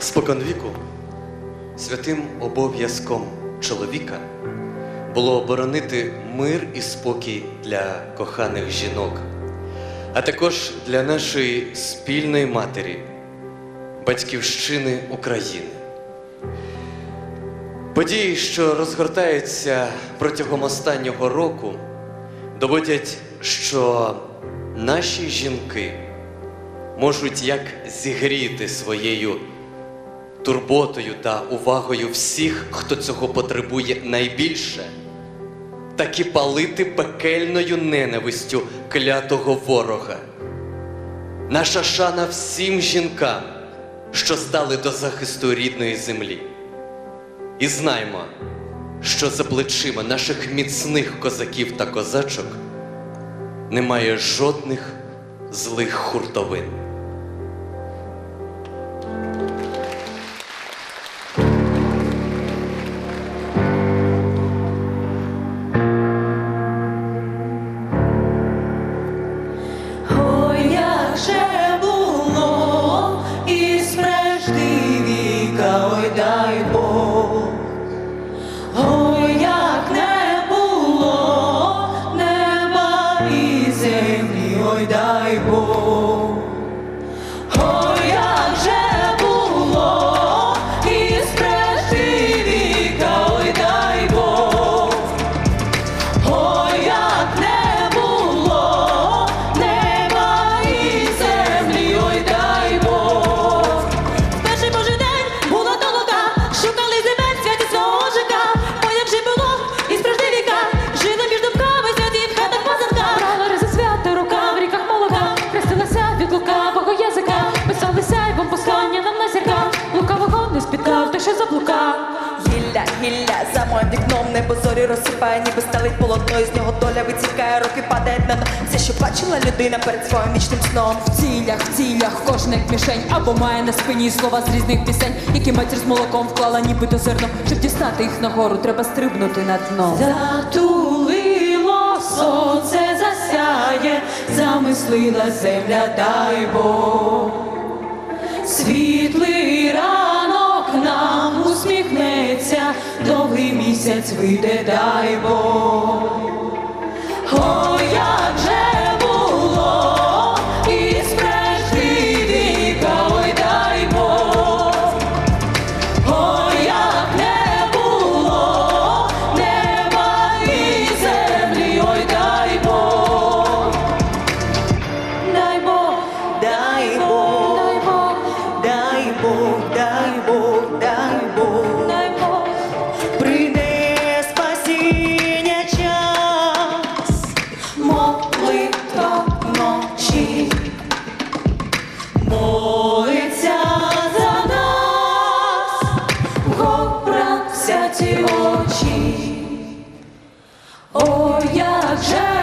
Споконвіку святим обов'язком чоловіка було оборонити мир і спокій для коханих жінок, а також для нашої спільної матері, батьківщини України. Події, що розгортаються протягом останнього року, доводять, що наші жінки можуть як зігріти своєю турботою та увагою всіх, хто цього потребує найбільше, так і палити пекельною ненавистю клятого ворога. Наша шана всім жінкам, що стали до захисту рідної землі. І знаймо, що за плечима наших міцних козаків та козачок немає жодних злих хуртовин. Дай заблукав. Гілля, гілля, за моїм вікном небо зорі розсипає, ніби стелить полотно, і з нього доля витікає, роки падають на дно. Все, що бачила людина перед своїм вічним сном. В цілях, в цілях, кожна як мішень або має на спині слова з різних пісень, які матір з молоком вклала нібито зерно. Щоб дістати їх нагору, треба стрибнути на дно. Затулило сонце засяє, замислила земля, дай Бог. Світлий довгий місяць вийде, дай Бог. очі, о, як же